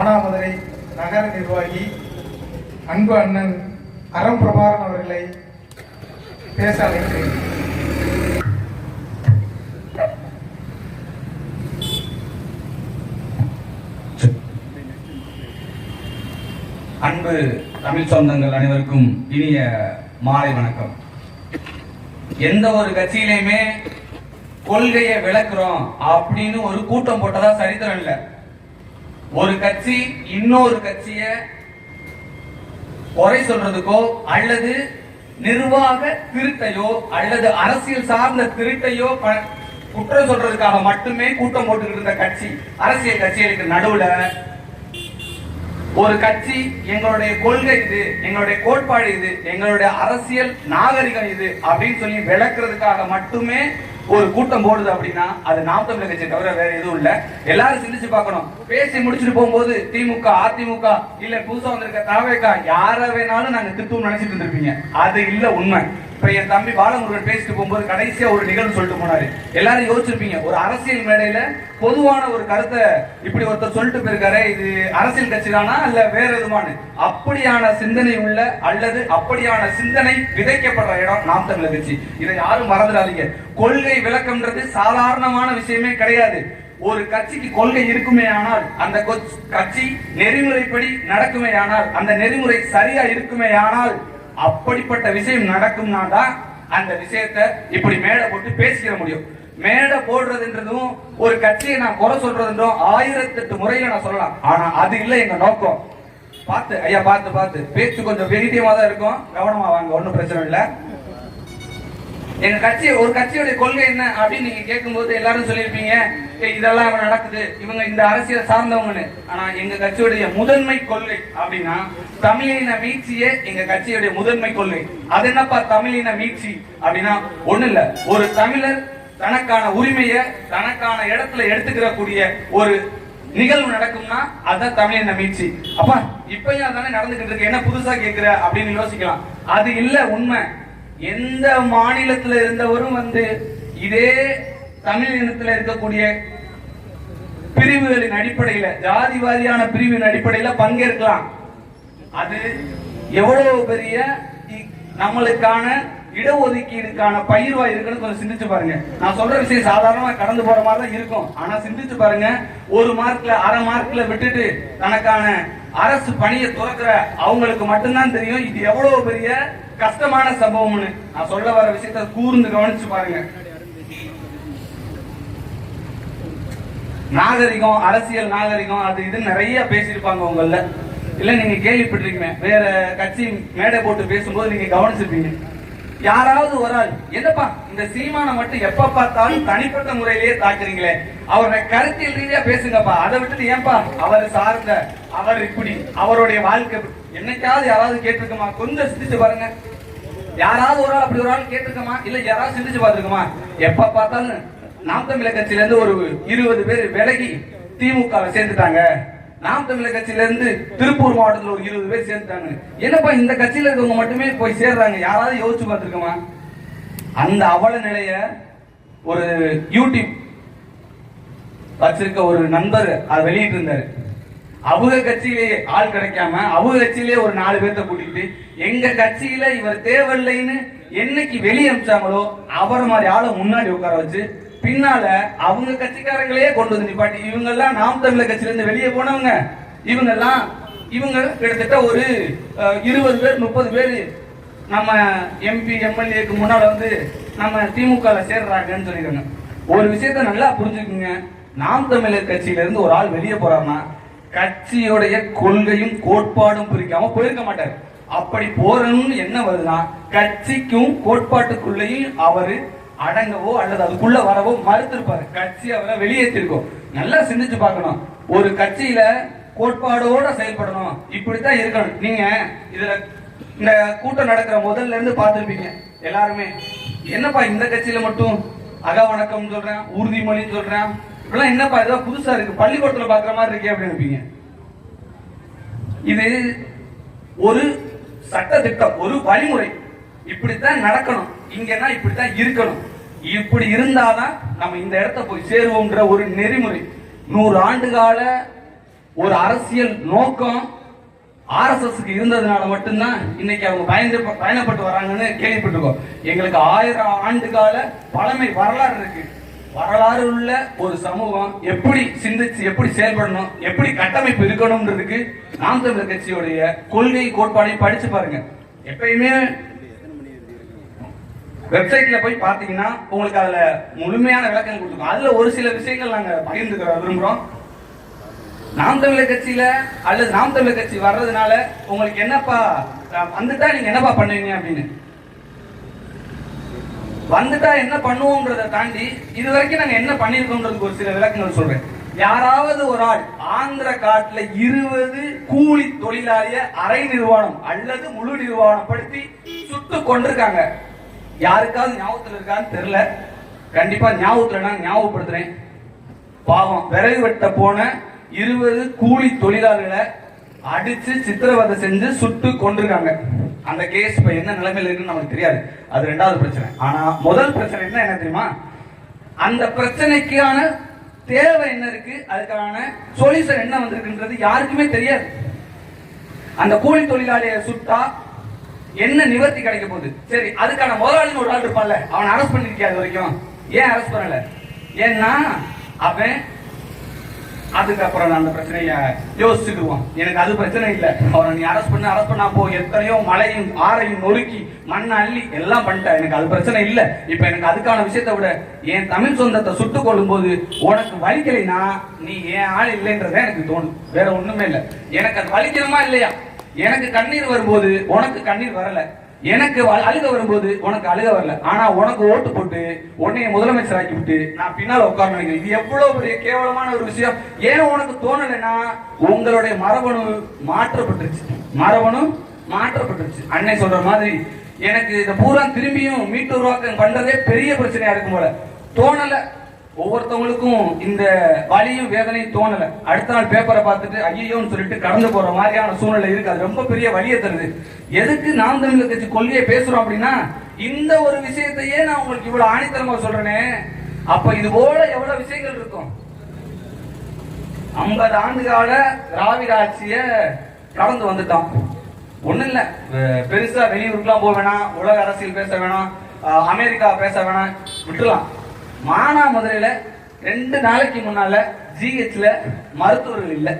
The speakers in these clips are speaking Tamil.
மானாமதுரை நகர நிர்வாகி அன்பு அண்ணன் அறம் பிரபாகரன் அவர்களை பேச அழைக்கிறேன். அன்பு தமிழ் சொந்தங்கள் அனைவருக்கும் இனிய மாலை வணக்கம். எந்த ஒரு கட்சியிலையுமே கொள்கையை விளக்குறோம் அப்படின்னு ஒரு கூட்டம் போட்டதா சரித்திரம் இல்ல. ஒரு கட்சி இன்னொரு கட்சிய குறை சொல்றதுக்கோ அல்லது நிர்வாக திருட்டையோ அல்லது அரசியல் சார்ந்த திருட்டையோ குற்றம் சொல்றதுக்காக மட்டுமே கூட்டம் போட்டுக்கிட்டு இருந்த கட்சி அரசியல் கட்சிகளுக்கு நடுவுல ஒரு கட்சி எங்களுடைய கொள்கை இது எங்களுடைய கோட்பாடு இது எங்களுடைய அரசியல் நாகரிகம் இது அப்படின்னு சொல்லி விளக்குறதுக்காக மட்டுமே ஒரு கூட்டம் போடுது அப்படின்னா அது நாம் தமிழர் தவிர வேற எதுவும் இல்ல. எல்லாரும் சிந்திச்சு பார்க்கணும். பேசி முடிச்சுட்டு போகும்போது திமுக அதிமுக இல்ல புதுசா வந்திருக்க தாவேக்கா யார வேணாலும் நாங்க திட்டுவோம் நினைச்சிட்டு இருந்திருப்பீங்க. அது இல்ல உண்மை. இப்ப என் தம்பி பாலமுருகன் பேசிட்டு போகும்போது கடைசியா ஒரு நிகழ்வு சொல்லிட்டு போனாரு. எல்லாரும் யோசிச்சிருப்பீங்க ஒரு அரசியல் மேடையில பொதுவான ஒரு கருத்தை இப்படி ஒருத்தர் சொல்லிட்டு போயிருக்காரு இது அரசியல் கட்சி தானா அல்ல வேற எதுமானு அப்படியான சிந்தனை உள்ள அல்லது அப்படியான சிந்தனை விதைக்கப்படுற இடம் நாம் தமிழர் கட்சி. இதை யாரும் மறந்துடாதீங்க. கொள்கை விளக்கம்ன்றது சாதாரணமான விஷயமே கிடையாது. ஒரு கட்சிக்கு கொள்கை இருக்குமே ஆனால் அந்த கொச்- கட்சி நெறிமுறைப்படி நடக்குமே ஆனால் அந்த நெறிமுறை சரியா இருக்குமே ஆனால் அப்படிப்பட்ட விஷயம் நடக்கும்னா தான் அந்த விஷயத்தை இப்படி மேடை போட்டு பேசிக்கிற முடியும். மேடை போடுறதுன்றதும் ஒரு கட்சியை நான் குறை சொல்றதுன்றதும் ஆயிரத்தெட்டு முறையில நான் சொல்லலாம். ஆனா அது இல்லை எங்க நோக்கம். பார்த்து ஐயா பார்த்து பார்த்து. பேச்சு கொஞ்சம் வெயிட்டியமா தான் இருக்கும். கவனமா வாங்க ஒன்றும் பிரச்சனை இல்லை. எங்க கட்சி ஒரு கட்சியுடைய கொள்கை என்ன அப்படின்னு நீங்க கேட்கும்போது எல்லாரும் சொல்லியிருப்பீங்க "ஏய், இதெல்லாம் இவன் நடக்குது. இவங்க இந்த அரசியல் சார்ந்தவங்கன்னு. ஆனா எங்க கட்சியுடைய முதன்மை கொள்கை அப்படின்னா தமிழின மீட்சியே எங்க கட்சியுடைய முதன்மை கொள்கை. அது என்னப்பா தமிழின மீட்சி அப்படின்னா ஒண்ணு இல்ல ஒரு தமிழர் தனக்கான உரிமையை தனக்கான இடத்துல எடுத்துக்கிற கூடிய ஒரு நிகழ்வு நடக்கும்னா அதான் தமிழின மீட்சி. அப்பா இப்பயும் அதானே நடந்துகிட்டு இருக்கு. என்ன புதுசா கேக்குற அப்படின்னு யோசிக்கலாம். அது இல்ல உண்மை. எந்த மாநிலத்தில் இருந்தவரும் வந்து இதே தமிழ் இனத்தில் இருக்கக்கூடிய பிரிவுகளின் அடிப்படையில ஜாதி வாரியான பிரிவின் அடிப்படையில பங்கேற்கலாம். அது எவ்வளவு பெரிய நம்மளுக்கான இடஒதுக்கீடுக்கான பயிர்வா இருக்குன்னு கொஞ்சம் சிந்திச்சு பாருங்க. நான் சொல்ற விஷயம் சாதாரணமா கடந்து போற மாதிரி தான் இருக்கும். ஆனா சிந்திச்சு பாருங்க ஒரு மார்க்ல அரை மார்க்ல விட்டுட்டு தனக்கான அரசு பணியை துறக்கிற அவங்களுக்கு மட்டும்தான் தெரியும். இது எவ்வளவு பெரிய கஷ்டமான சம்பவம்னு. நான் சொல்ல வர விஷயத்த கூர்ந்து கவனிச்சு பாருங்க. நாகரிகம் அரசியல் நாகரிகம் அது இது நிறைய பேசியிருப்பாங்க உங்கள இல்ல நீங்க கேள்விப்பட்டிருக்கீங்க. வேற கட்சி மேடை போட்டு பேசும்போது நீங்க கவனிச்சிருப்பீங்க. யாராவது ஒரு ஆள் என்னப்பா இந்த சீமானை மட்டும் எப்ப பார்த்தாலும் தனிப்பட்ட முறையிலேயே தாக்குறீங்களே. அவருடைய கருத்தியல் ரீதியா பேசுங்கப்பா. அதை விட்டுட்டு ஏன்பா அவர் சார்ந்த அவர் இப்படி அவருடைய வாழ்க்கை என்னைக்காவது யாராவது கேட்டிருக்கமா? கொஞ்சம் சிந்திச்சு பாருங்க. யாராவது ஒரு ஆள் அப்படி ஒரு ஆள் கேட்டிருக்கமா? இல்ல யாராவது சிந்திச்சு பார்த்திருக்கோமா? எப்ப பார்த்தாலும் நாம் தமிழர் கட்சியில இருந்து ஒரு இருபது பேர் விலகி திமுக சேர்ந்துட்டாங்க. நாம் தமிழர் கட்சியில இருந்து திருப்பூர் மாவட்டத்தில் ஒரு இருபது பேர் சேர்ந்துட்டாங்க. என்னப்பா இந்த கட்சியில இருக்கவங்க மட்டுமே போய் சேர்றாங்க? யாராவது யோசிச்சு பார்த்துருக்கோமா? அந்த அவல நிலைய ஒரு யூடியூப் வச்சிருக்க ஒரு நண்பர் அதை வெளியிட்டு இருந்தாரு அவங்க கட்சியிலே ஆள் கிடைக்காம அவங்க கட்சியிலேயே ஒரு நாலு பேர்த்த கூட்டிட்டு எங்க கட்சியில இவர் தேவையில்லைன்னு என்னைக்கு வெளியே அமிச்சாங்களோ அவரை மாதிரி ஆளை முன்னாடி உட்கார வச்சு பின்னால அவங்க கட்சிக்காரங்களே கொண்டு வந்து நிப்பாட்டி இவங்க எல்லாம் நாம் தமிழர் கட்சியில இருந்து வெளியே போனவங்க. இவங்க எல்லாம் இவங்க கிட்டத்தட்ட ஒரு இருபது பேர் முப்பது பேர் நம்ம எம்பி எம்எல்ஏக்கு முன்னால வந்து நம்ம திமுக சேர்றாங்கன்னு சொல்லிடுறாங்க ஒரு விஷயத்த நல்லா புரிஞ்சுக்குங்க. நாம் தமிழர் கட்சியில இருந்து ஒரு ஆள் வெளியே போறாருன்னா கட்சியுடைய கொள்கையும் கோட்பாடும் பிரிக்காம போயிருக்க மாட்டார். அப்படி போறணும்னு என்ன வருதுன்னா கட்சிக்கும் கோட்பாட்டுக்குள்ளேயும் அவரு அடங்கவோ அல்லது அதுக்குள்ள வரவோ மறுத்திருப்பாரு. கட்சி அவரை வெளியேற்றிருக்கோம். நல்லா சிந்திச்சு பார்க்கணும். ஒரு கட்சியில கோட்பாடோட செயல்படணும். இப்படித்தான் இருக்கணும். நீங்க இதுல இந்த கூட்டம் நடக்கிற முதல்ல இருந்து பார்த்துருப்பீங்க. எல்லாருமே என்னப்பா இந்த கட்சியில மட்டும் அக வணக்கம் சொல்றேன் உறுதிமொழின்னு சொல்றேன்? இப்பெல்லாம் என்னப்பா ஏதோ புதுசா இருக்கு. பள்ளிக்கூடத்துல பாக்குற மாதிரி இருக்கே அப்படின்னு இது ஒரு சட்ட திட்டம் ஒரு வழிமுறை. இப்படித்தான் நடக்கணும். இங்கன்னா இப்படித்தான் இருக்கணும். இப்படி இருந்தாதான் நம்ம இந்த இடத்த போய் சேருவோம்ன்ற ஒரு நெறிமுறை. நூறு ஆண்டு கால ஒரு அரசியல் நோக்கம் ஆர்எஸ்எஸ்க்கு இருந்ததுனால மட்டும்தான் இன்னைக்கு அவங்க பயந்து பயணப்பட்டு வராங்கன்னு கேள்விப்பட்டிருக்கோம். எங்களுக்கு ஆயிரம் ஆண்டு கால பழமை வரலாறு இருக்கு. வரலாறு உள்ள ஒரு சமூகம் எப்படி சிந்திச்சு எப்படி செயல்படணும் எப்படி கட்டமைப்பு இருக்கணும்ன்றதுக்கு நாம் தமிழர் கட்சியுடைய கொள்கை கோட்பாடையும் படிச்சு பாருங்க. எப்பயுமே வெப்சைட்ல போய் பாத்தீங்கன்னா உங்களுக்கு அதுல முழுமையான விளக்கம் கொடுத்துருக்கோம். அதுல ஒரு சில விஷயங்கள் நாங்க பகிர்ந்துக்க விரும்புறோம். நாம் தமிழர் கட்சியில அல்லது நாம் தமிழர் கட்சி வர்றதுனால உங்களுக்கு என்னப்பா வந்துட்டா நீங்க என்னப்பா பண்ணுவீங்க அப்படின்னு. வந்துட்டா என்ன பண்ணுவோம்ன்றத தாண்டி இது வரைக்கும் நாங்க என்ன பண்ணிருக்கோம்ன்றதுக்கு ஒரு சில விளக்கங்கள் சொல்றேன். யாராவது ஒரு ஆள் ஆந்திர காட்டுல இருபது கூலி தொழிலாளிய அரை நிர்வாணம் அல்லது முழு நிர்வாணப்படுத்தி சுட்டு கொண்டிருக்காங்க யாருக்காவது ஞாபகத்துல இருக்கான்னு தெரியல. கண்டிப்பா ஞாபகத்துல நான் ஞாபகப்படுத்துறேன். பாவம் விரைவு வெட்ட போன இருபது கூலி தொழிலாளர்களை அடிச்சு சித்திரவதை செஞ்சு சுட்டு கொண்டிருக்காங்க அந்த கேஸ் இப்ப என்ன நிலைமையில இருக்குன்னு நமக்கு தெரியாது. அது ரெண்டாவது பிரச்சனை. ஆனா முதல் பிரச்சனை என்ன என்ன தெரியுமா? அந்த பிரச்சனைக்கான தேவை என்ன இருக்கு? அதுக்கான சொல்யூஷன் என்ன வந்திருக்குன்றது யாருக்குமே தெரியாது. அந்த கூலி தொழிலாளியை சுட்டா என்ன நிவர்த்தி கிடைக்க போகுது? சரி அதுக்கான முதலாளின்னு ஒரு ஆள் இருப்பான்ல அவன் அரெஸ்ட் பண்ணிருக்கியா அது வரைக்கும்? ஏன் அரெஸ்ட் பண்ணல? ஏன்னா அவன் அதுக்கப்புறம் நான் அந்த பிரச்சனைய யோசிச்சுக்குவோம் எனக்கு அது பிரச்சனை இல்ல. அவரை நீ அரெஸ்ட் பண்ண அரெஸ்ட் பண்ணா போ. எத்தனையோ மலையும் ஆறையும் நொறுக்கி மண் அள்ளி எல்லாம் பண்ணிட்டேன். எனக்கு அது பிரச்சனை இல்ல. இப்ப எனக்கு அதுக்கான விஷயத்த விட என் தமிழ் சொந்தத்தை சுட்டு கொள்ளும் போது உனக்கு வலிக்கலைன்னா நீ என் ஆள் இல்லைன்றதே எனக்கு தோணும் வேற ஒண்ணுமே இல்ல. எனக்கு அது வலிக்கணுமா இல்லையா? எனக்கு கண்ணீர் வரும்போது உனக்கு கண்ணீர் வரல. எனக்கு வ- அழுக வரும்போது உனக்கு அழுக வரல. ஆனா உனக்கு ஓட்டு போட்டு உன்னைய முதலமைச்சர் ஆக்கி விட்டு நான் பின்னால உட்கார்ந்து இது எவ்வளவு பெரிய கேவலமான ஒரு விஷயம். ஏன் உனக்கு தோணலைன்னா உங்களுடைய மரபணு மாற்றப்பட்டுருச்சு. மரபணு மாற்றப்பட்டுருச்சு. அன்னை சொல்ற மாதிரி எனக்கு இதை பூரா திரும்பியும் மீட்டு உருவாக்கம் பண்றதே பெரிய பிரச்சனையா இருக்கும் போல. தோணல. ஒவ்வொருத்தவங்களுக்கும் இந்த வலியும் வேதனையும் தோணல. அடுத்த நாள் பேப்பரை பார்த்துட்டு ஐயோன்னு சொல்லிட்டு கடந்து போற மாதிரியான சூழ்நிலை இருக்கு. அது ரொம்ப பெரிய வலியை தருது. எதுக்கு நாம் தமிழர் கட்சி கொள்கையை பேசுறோம் அப்படின்னா இந்த ஒரு விஷயத்தையே நான் உங்களுக்கு இவ்வளவு ஆணித்தரமா சொல்றேனே. அப்ப இது போல எவ்வளவு விஷயங்கள் இருக்கும்? ஐம்பது ஆண்டு கால திராவிட ஆட்சிய கடந்து வந்துட்டோம். ஒண்ணும் இல்ல. பெருசா வெளியூருக்குலாம் போக வேணாம் உலக அரசியல் பேச வேணாம் அமெரிக்கா பேச வேணாம் விட்டுலாம் மானாமதுரையில ரெண்டு நாளைக்கு முன்னால ஜிஹெச்ல மருத்துவர்கள் இல்லை.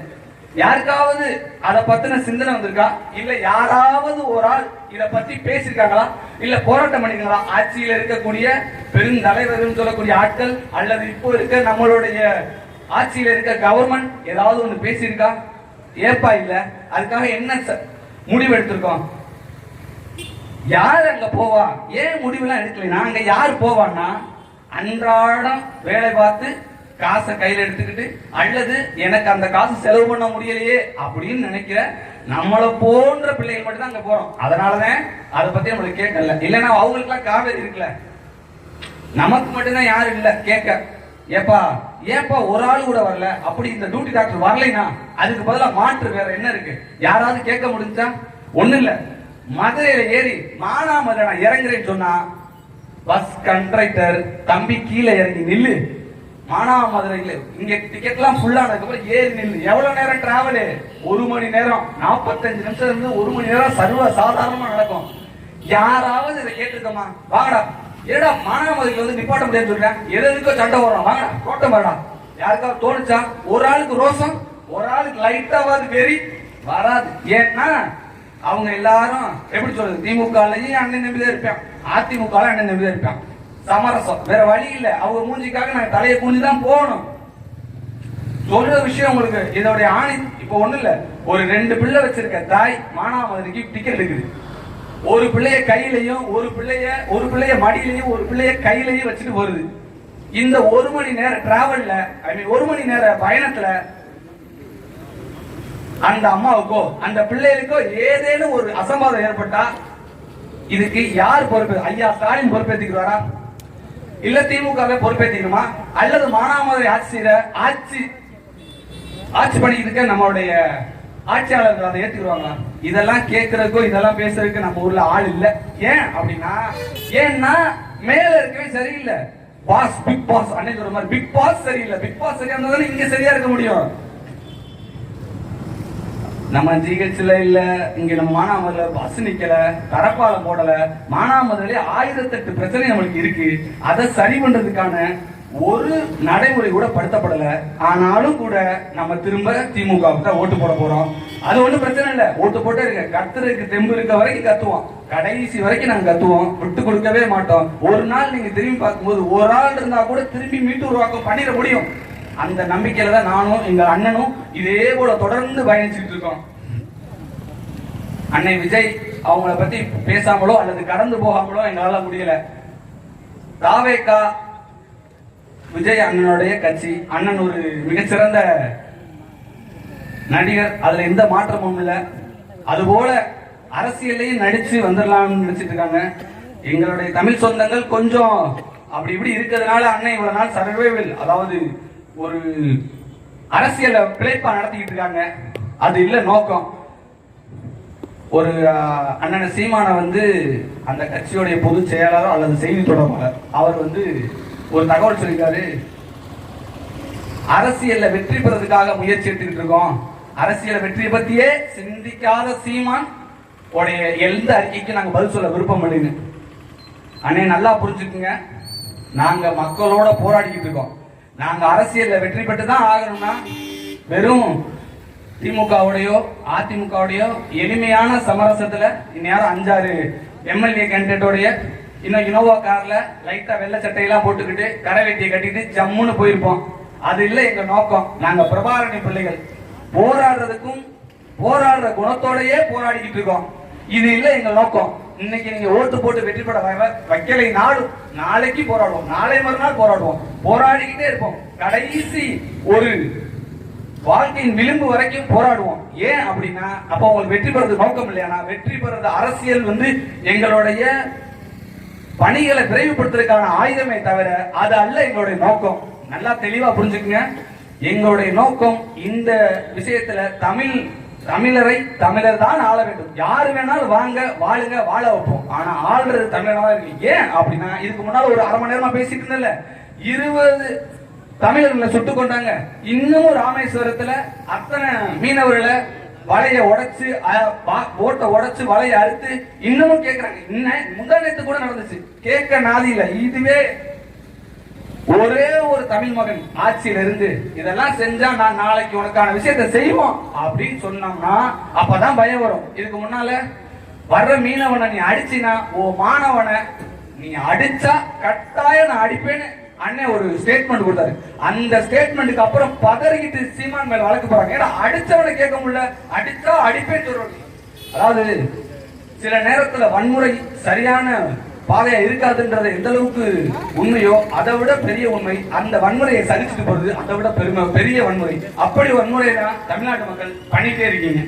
யாருக்காவது அத பத்தின சிந்தனை வந்திருக்கா? இல்ல யாராவது ஒரு ஆள் இத பத்தி பேசிருக்காங்களா இல்ல போராட்டம் பண்ணிருக்காங்களா ஆட்சியில் இருக்கக்கூடிய பெருந்தலைவர்கள் சொல்லக்கூடிய ஆட்கள் அல்லது இப்போ இருக்க நம்மளுடைய ஆட்சியில் இருக்க கவர்மெண்ட் ஏதாவது ஒண்ணு பேசியிருக்கா? ஏப்பா இல்ல. அதுக்காக என்ன முடிவு எடுத்திருக்கோம்? யார் அங்க போவா? ஏன் முடிவுலாம் எடுக்கல? நாங்க யார் போவான்னா அன்றாடம் வேலை பார்த்து காசை கையில எடுத்துக்கிட்டு அல்லது எனக்கு அந்த காசு செலவு பண்ண முடியலையே அப்படின்னு நினைக்கிற நம்மள போன்ற பிள்ளைகள் மட்டும் தான் அங்க போறோம். அதனாலதான் அதை பத்தி நம்மளுக்கு கேட்கல. இல்லைன்னா அவங்களுக்குலாம் காவேரி இருக்குல்ல. நமக்கு மட்டும்தான் யாரும் இல்ல கேட்க. ஏப்பா ஏப்பா ஒரு ஆள் கூட வரல. அப்படி இந்த டியூட்டி டாக்டர் வரலைனா அதுக்கு பதிலா மாற்று வேற என்ன இருக்கு? யாராவது கேட்க முடிஞ்சா? ஒண்ணு இல்ல. மதுரையில ஏறி மானாமதுரை நான் இறங்குறேன்னு சொன்னா பஸ் கண்ட்ரக்டர் தம்பி கீழே இறங்கி நில்லு. மானாமதுரையில் இங்க டிக்கெட் எல்லாம் ஃபுல்லானதுக்கப்புறம் ஏறி நில்லு. எவ்வளவு நேரம் டிராவலு ஒரு மணி நேரம். நாற்பத்தஞ்சு நிமிஷம் இருந்து ஒரு மணி நேரம் சர்வ சாதாரணமா நடக்கும். யாராவது இதை கேட்டிருக்கோமா? வாங்கடா. ஏடா மானாமதுரையில் வந்து நிப்பாட்ட முடியாதுன்னு சொல்றேன் எது எதுக்கோ சண்டை வரும் வாங்கடா. தோட்டம் வரடா யாருக்காவது தோணுச்சா? ஒரு ஆளுக்கு ரோசம் ஒரு ஆளுக்கு லைட்டாவது வெறி வராது. ஏன்னா அவங்க எல்லாரும் எப்படி சொல்றது? திமுகலையும் அண்ணன் நம்பிதான் இருப்பான். அதிமுக அண்ணன் நம்பிதான் இருப்பான். சமரசம். வேற வழி இல்ல. அவங்க மூஞ்சிக்காக நாங்க தலையை குனிஞ்சு தான் போகணும். சொல்ற விஷயம் உங்களுக்கு இதோடைய ஆணி இப்ப ஒண்ணு இல்ல. ஒரு ரெண்டு பிள்ளை வச்சிருக்க தாய் மானாமதுரைக்கு டிக்கெட் இருக்குது. ஒரு பிள்ளைய கையிலையும் ஒரு பிள்ளைய ஒரு பிள்ளைய மடியிலையும் ஒரு பிள்ளைய கையிலையும் வச்சுட்டு வருது இந்த ஒரு மணி நேர டிராவல்ல ஐ மீன் ஒரு மணி நேர பயணத்துல அந்த அம்மாவுக்கோ அந்த பிள்ளைகளுக்கோ ஏதேனும் ஒரு அசம்பாதம் ஏற்பட்டா இதுக்கு யார் பொறுப்பு? ஐயா ஸ்டாலின் பொறுப்பேற்றுக்கிறாரா இல்ல திமுக பொறுப்பேற்றுக்கணுமா அல்லது மானாமதுரை ஆட்சி ஆட்சி ஆட்சி பண்ணிக்கிறதுக்கு நம்மளுடைய ஆட்சியாளர்கள் அதை ஏத்துக்குருவாங்களா இதெல்லாம் கேட்கறதுக்கும் இதெல்லாம் பேசுறதுக்கு நம்ம ஊர்ல ஆள் இல்ல. ஏன் அப்படின்னா ஏன்னா மேல இருக்கவே சரியில்லை. பாஸ் பிக் பாஸ் அன்னைக்கு ஒரு மாதிரி பிக் பாஸ் சரியில்லை. பிக் பாஸ் சரியா இருந்தா தானே இங்க சரியா இருக்க முடியும். நம்ம ஜிஹெச்ல இல்ல இங்க நம்ம மானாமதுல பஸ் நிக்கல தரப்பால போடல மானாமதுல ஆயிரத்தெட்டு பிரச்சனை நம்மளுக்கு இருக்கு. அதை சரி பண்றதுக்கான ஒரு நடைமுறை கூட படுத்தப்படல. ஆனாலும் கூட நம்ம திரும்ப திமுகவுக்கு தான் ஓட்டு போட போறோம். அது ஒண்ணும் பிரச்சனை இல்ல. ஓட்டு போட்டே இருக்க கத்துறதுக்கு தெம்பு இருக்க வரைக்கும் கத்துவோம். கடைசி வரைக்கும் நாங்க கத்துவோம். விட்டு கொடுக்கவே மாட்டோம். ஒரு நாள் நீங்க திரும்பி பார்க்கும்போது ஒரு ஆள் இருந்தா கூட திரும்பி மீட்டு உருவாக்கம் பண்ணிட முடியும். அந்த நம்பிக்கையில தான் நானும் எங்க அண்ணனும் இதே போல தொடர்ந்து பயணிச்சுட்டு இருக்கோம். அன்னை விஜய் அவங்கள பத்தி பேசாமலோ அல்லது கடந்து போகாமலோ எங்களால முடியல. தாவேக்கா விஜய் அண்ணனுடைய கட்சி. அண்ணன் ஒரு மிகச்சிறந்த நடிகர். அதுல எந்த மாற்றமும் இல்லை. அதுபோல அரசியலையும் நடிச்சு வந்துடலாம்னு நினைச்சிட்டு இருக்காங்க. எங்களுடைய தமிழ் சொந்தங்கள் கொஞ்சம் அப்படி இப்படி இருக்கிறதுனால அண்ணன் இவ்வளவு நாள் சர்வைவல் அதாவது ஒரு அரசியல பிழைப்பா நடத்திக்கிட்டு இருக்காங்க. அது இல்ல நோக்கம். ஒரு அண்ணன் சீமான வந்து அந்த கட்சியுடைய பொதுச் செயலாளர் அல்லது செய்தி தொடர்பாளர் அவர் வந்து ஒரு தகவல் சொல்லியிருக்காரு. அரசியல்ல வெற்றி பெறதுக்காக முயற்சி எடுத்துக்கிட்டு இருக்கோம். அரசியல் வெற்றி பத்தியே சிந்திக்காத சீமான் உடைய எந்த அறிக்கைக்கு நாங்க பதில் சொல்ல விருப்பம் இல்லைன்னு. அண்ணே நல்லா புரிஞ்சுக்குங்க. நாங்க மக்களோட போராடிக்கிட்டு இருக்கோம். நாங்க அரசியல்ல வெற்றி பெற்று தான் ஆகணும்னா வெறும் திமுகவுடையோ அதிமுகவுடையோ எளிமையான சமரசத்துல இந்நேரம் அஞ்சாறு எம்எல்ஏ கேண்டிடேட்டோடைய இன்னும் இனோவா கார்ல லைட்டா வெள்ளை சட்டையெல்லாம் போட்டுக்கிட்டு கரை வெட்டியை கட்டிட்டு ஜம்முன்னு போயிருப்போம். அது இல்ல எங்க நோக்கம். நாங்க பிரபாரணி பிள்ளைகள். போராடுறதுக்கும் போராடுற குணத்தோடயே போராடிக்கிட்டு இருக்கோம். இது இல்ல எங்க நோக்கம். இன்னைக்கு நீங்க ஓட்டு போட்டு வெற்றி பெற வ- வைக்கலை நாளும். நாளைக்கு போராடுவோம். நாளை மறுநாள் போராடுவோம். போராடிக்கிட்டே இருப்போம். கடைசி ஒரு வாழ்க்கையின் விளிம்பு வரைக்கும் போராடுவோம். ஏன் அப்படின்னா அப்ப உங்களுக்கு வெற்றி பெறது நோக்கம் இல்லையா? வெற்றி பெறது அரசியல் வந்து எங்களுடைய பணிகளை விரைவுபடுத்துறதுக்கான ஆயுதமே தவிர அது அல்ல எங்களுடைய நோக்கம். நல்லா தெளிவா புரிஞ்சுக்குங்க. எங்களுடைய நோக்கம் இந்த விஷயத்துல தமிழ் தமிழரை தமிழர் தான் ஆள வேண்டும். யாரு வேணாலும் வாங்க வாழுங்க வாழ வைப்போம். ஆனா ஆள்றது தமிழனா தான் இருக்கு ஏன் அப்படின்னா இதுக்கு முன்னால ஒரு அரை மணி நேரமா பேசிட்டு இருந்தல இருபது தமிழர்களை சுட்டு கொண்டாங்க. இன்னும் ராமேஸ்வரத்துல அத்தனை மீனவர்களை வலைய உடைச்சு போட்டை உடைச்சு வலைய அறுத்து இன்னமும் கேக்குறாங்க. இன்னும் முந்தா நேத்து கூட நடந்துச்சு. கேட்க நாதி இல்ல இதுவே ஒரே ஒரு தமிழ் மகன் ஆட்சியில இருந்து இதெல்லாம் செஞ்சா நான் நாளைக்கு உனக்கான விஷயத்தை செய்வோம் அப்படின்னு சொன்னோம்னா அப்பதான் பயம் வரும். இதுக்கு முன்னால வர்ற மீனவனை நீ அடிச்சினா ஓ மாணவனை நீ அடிச்சா கட்டாயம் நான் அடிப்பேன்னு அண்ணன் ஒரு ஸ்டேட்மெண்ட் கொடுத்தாரு. அந்த ஸ்டேட்மெண்ட்டுக்கு அப்புறம் பதறிக்கிட்டு சீமான் மேல வழக்கு போறாங்க ஏன்னா அடிச்சவனை கேட்க முடியல. அடிச்சா அடிப்பேன்னு சொல்றோம். அதாவது சில நேரத்துல வன்முறை சரியான பாதையா இருக்காதுன்றது எந்த அளவுக்கு உண்மையோ அதை விட பெரிய உண்மை அந்த வன்முறையை சகிச்சுட்டு போறது அதை விட பெருமை பெரிய வன்முறை. அப்படி வன்முறையை தான் தமிழ்நாட்டு மக்கள் பண்ணிட்டே இருக்கீங்க.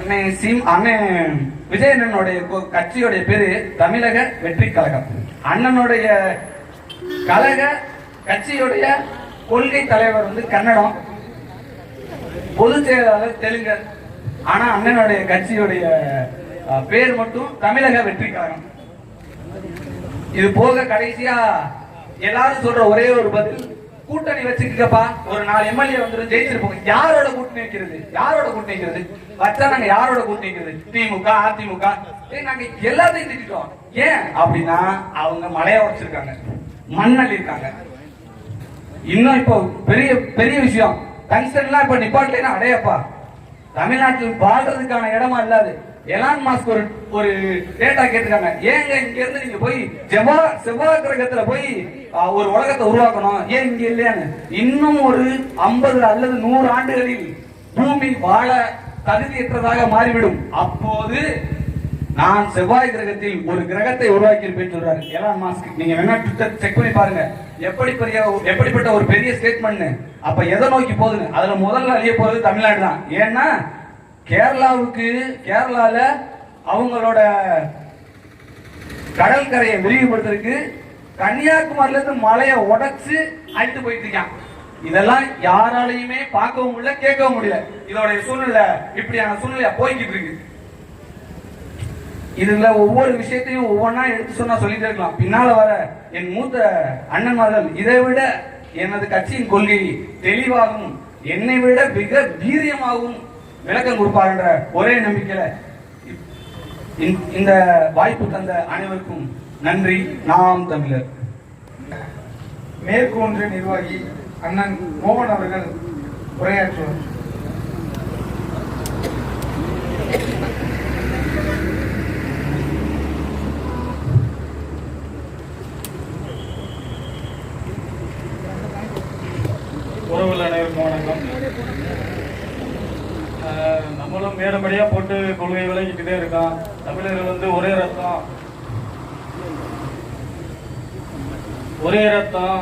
அண்ணன் சீம் அண்ணன் விஜயண்ணனுடைய கட்சியுடைய பேரு தமிழக வெற்றி கழகம். அண்ணனுடைய கழக கட்சியுடைய கொள்கை தலைவர் வந்து கன்னடம். பொதுச் செயலாளர் தெலுங்கர். ஆனா அண்ணனுடைய கட்சியுடைய பேர் மட்டும் தமிழக வெற்றிக்காரன் இது போக கடைசியா எல்லாரும் சொல்ற ஒரே ஒரு பதில் கூட்டணி வச்சுக்கப்பா ஒரு நாலு எம்எல்ஏ வந்துடும் ஜெயிச்சிருப்போம். யாரோட கூட்டணி வைக்கிறது? யாரோட கூட்டணி வைக்கிறது? வச்சா நாங்க யாரோட கூட்டணி வைக்கிறது? திமுக அதிமுக. நாங்க எல்லாத்தையும் திட்டோம் ஏன் அப்படின்னா அவங்க மலைய உடைச்சிருக்காங்க. மண்ணல் இருக்காங்க. இன்னும் இப்போ பெரிய பெரிய விஷயம். டங்ஸ்டன்லாம் இப்ப நிப்பாட்டலைன்னா அடையப்பா. தமிழ்நாட்டில் வாழ்றதுக்கான இடமா இல்லாது. எலான் மாஸ்க் ஒரு ஒரு டேட்டா கேட்டிருக்காங்க. ஏங்க இங்க இருந்து நீங்க போய் செவ்வாய் செவ்வாய் கிரகத்துல போய் ஒரு உலகத்தை உருவாக்கணும்? ஏன் இங்க இல்லையான்னு? இன்னும் ஒரு ஐம்பது அல்லது நூறு ஆண்டுகளில் பூமி வாழ தகுதியற்றதாக மாறிவிடும். அப்போது நான் செவ்வாய் கிரகத்தில் ஒரு கிரகத்தை உருவாக்கி இருப்பேன் சொல்றாரு எலான் மாஸ்க் நீங்க வேணா ட்விட்டர் செக் பண்ணி பாருங்க. எப்படி பெரிய எப்படிப்பட்ட ஒரு பெரிய ஸ்டேட்மெண்ட் அப்ப எதை நோக்கி போகுதுன்னு? அதுல முதல்ல அழிய போறது தமிழ்நாடு தான். ஏன்னா கேரளாவுக்கு கேரளால அவங்களோட கடற்கரையை விரிவுபடுத்துறதுக்கு கன்னியாகுமரியில இருந்து மலையை உடைச்சு அழித்து போயிட்டு இருக்கான். இதெல்லாம் யாராலையுமே பார்க்கவும் முடியல கேட்கவும் முடியல. இதோட சூழ்நிலை இப்படியான சூழ்நிலையா போய்கிட்டு இருக்கு. இதுல ஒவ்வொரு விஷயத்தையும் ஒவ்வொன்றா எடுத்து சொன்னா சொல்லிட்டே இருக்கலாம். பின்னால வர என் மூத்த அண்ணன்மார்கள் இதை விட எனது கட்சியின் கொள்கை தெளிவாகவும் என்னை விட மிக வீரியமாகவும் விளக்கம் கொடுப்பார்ன்ற ஒரே நம்பிக்கையில இந்த- இந்த வாய்ப்பு தந்த அனைவருக்கும் நன்றி. நாம் தமிழர். மேற்கு ஒன்றிய நிர்வாகி அண்ணன் மோகன் அவர்கள் உரையாற்றுவார் உறவுகள் அனைவருக்கும் வணக்கம் ஆஹ் நம்மளும் மேடபடியாக கொள்கை விளக்கிட்டே இருக்கான். தமிழர்கள் வந்து ஒரே ரத்தம். ஒரே ரத்தம்.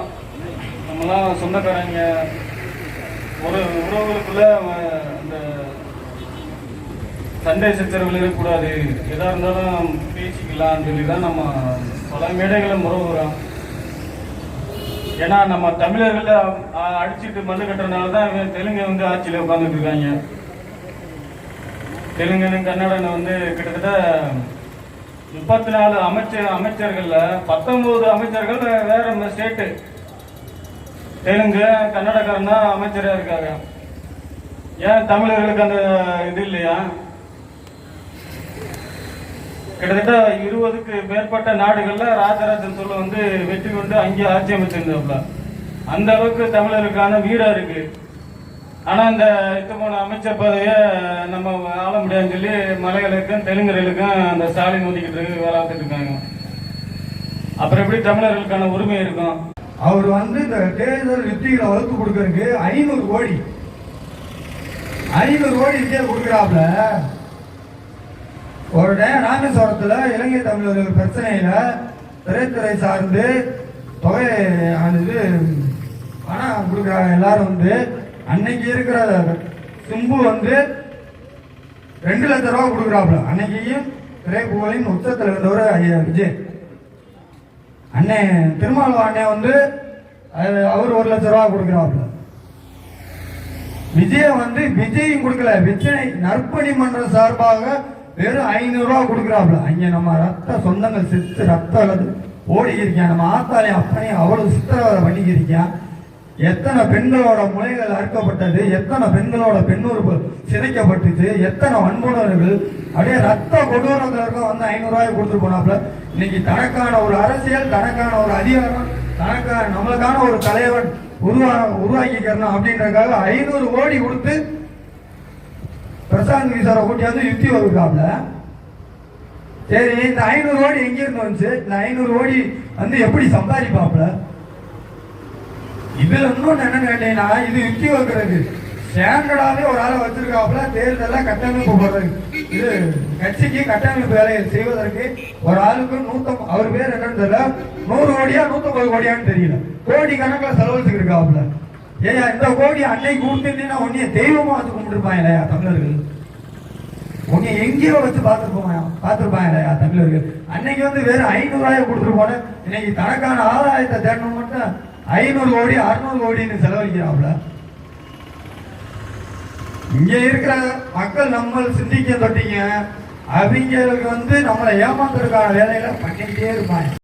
நம்மலாம் சொந்தக்காரங்க. ஒரு உறவுகளுக்குள்ள அந்த சண்டை சச்சரவுகள் இருக்கக்கூடாது எதா இருந்தாலும் பேசிக்கலாம்னு சொல்லி தான் நம்ம பல மேடைகளை முறவுறோம். ஏன்னா நம்ம தமிழர்கள் அடிச்சுட்டு அடிச்சிட்டு மண்ணு கட்டுறதுனால தான் தெலுங்கு வந்து ஆட்சியில் உட்காந்துட்டு இருக்காங்க. தெலுங்கனு கன்னடனு வந்து கிட்டத்தட்ட முப்பத்தி நாலு அமைச்சர் அமைச்சர்கள்ல பத்தொன்பது அமைச்சர்கள் வேற ஸ்டேட்டு. தெலுங்கு கன்னடக்காரன் தான் அமைச்சராக இருக்காங்க. ஏன் தமிழர்களுக்கு அந்த இது இல்லையா? கிட்டத்தட்ட இருபதுக்கு மேற்பட்ட நாடுகள்ல ராஜராஜன் சொல்ல வந்து வெற்றி கொண்டு அங்கே ஆட்சி அமைச்சிருந்தாப்புல. அந்த அளவுக்கு தமிழருக்கான வீடா இருக்கு. ஆனால் இந்த இது போன அமைச்சர் பதவியை நம்ம ஆள முடியாதுன்னு சொல்லி மலைகளுக்கும் தெலுங்கர்களுக்கும் அந்த ஸ்டாலின் ஒதுக்கிட்டு இருக்கு வேலை பார்த்துட்டு இருக்காங்க. அப்புறம் எப்படி தமிழர்களுக்கான உரிமை இருக்கும்? அவர் வந்து இந்த தேர்தல் யுத்திகளை வகுத்து கொடுக்கறதுக்கு ஐநூறு கோடி. ஐநூறு கோடி வித்தியா கொடுக்குறாப்ல ஒரு டைம் ராமேஸ்வரத்தில் இலங்கை தமிழர்கள் பிரச்சனையில் திரைத்துறை சார்ந்து தொகை ஆனது பணம் கொடுக்குறாங்க எல்லாரும் வந்து. அன்னைக்கு இருக்கிற சிம்பு வந்து ரெண்டு லட்ச ரூபா கொடுக்குறாப்புல. அன்னைக்கையும் திரைப்புகழின் உச்சத்தில் இருந்தவர் ஐயா விஜய். அண்ணே திருமாவளவன் அண்ணன் வந்து அது அவர் ஒரு லட்ச ரூபா கொடுக்குறாப்புல. விஜய வந்து விஜயும் கொடுக்கல. விஜய் நற்பணி மன்றம் சார்பாக வெறும் ஐநூறுரூவா கொடுக்குறாப்புல. அங்க நம்ம ரத்த சொந்தங்கள் செத்து ரத்த அழுது நம்ம ஆத்தாலையும் அப்பனையும் அவ்வளவு சித்திரவதை பண்ணிக்கிருக்கான் எத்தனை பெண்களோட முலைகள் அறுக்கப்பட்டது எத்தனை பெண்களோட பெண்ணுறுப்பு சிதைக்கப்பட்டுச்சு எத்தனை வன்முறைகள் அப்படியே ரத்த கொடூரங்களுக்கும் வந்து ஐநூறுரூவாய் கொடுத்துட்டு போனாப்புல. இன்னைக்கு தனக்கான ஒரு அரசியல் தனக்கான ஒரு அதிகாரம் தனக்கான நம்மளுக்கான ஒரு தலைவன் உருவா உருவாக்கிக்கிறணும் அப்படின்றதுக்காக ஐநூறு கோடி கொடுத்து பிரசாந்த் கிஷோரை கூட்டியாந்து யுத்தி வகுக்காப்ல சரி இந்த ஐநூறு கோடி எங்க இருந்து வந்துச்சு? இந்த ஐநூறு கோடி வந்து எப்படி சம்பாதிப்பாப்ல இதுல இன்னொன்னு என்னன்னு கேட்டீங்கன்னா இது யுத்தி வைக்கிறது. ஸ்டாண்டர்டாவே ஒரு ஆளை வச்சிருக்காப்புல தேர்தலாம் கட்டமைப்பு போடுறது. இது கட்சிக்கு கட்டமைப்பு வேலையை செய்வதற்கு ஒரு ஆளுக்கு நூத்தம் அவர் பேர் என்னன்னு தெரியல. நூறு கோடியா நூத்தம்பது கோடியான்னு தெரியல. கோடி கணக்கில் செலவழிச்சுட்டு இருக்காப்புல ஏயா இந்த கோடி அன்னைக்கு கொடுத்துட்டீங்கன்னா உன்னைய தெய்வமா வச்சு கும்பிட்டுருப்பாங்க இல்லையா தமிழர்கள்? உன்னை எங்கேயோ வச்சு பார்த்துருப்போம் பார்த்துருப்பாங்க இல்லையா தமிழர்கள்? அன்னைக்கு வந்து வெறும் ஐநூறு கொடுத்துருப்போன்னு இன்னைக்கு தனக்கான ஆதாயத்தை தேடணும் மட்டும் ஐநூறு கோடி அறுநூறு கோடின்னு செலவழிக்கிறாப்ல இங்க இருக்கிற மக்கள் நம்ம சிந்திக்க தொட்டிங்க. அவங்களுக்கு வந்து நம்மளை ஏமாந்துருக்கான வேலைகளை பண்ணிக்கிட்டே இருப்பாங்க.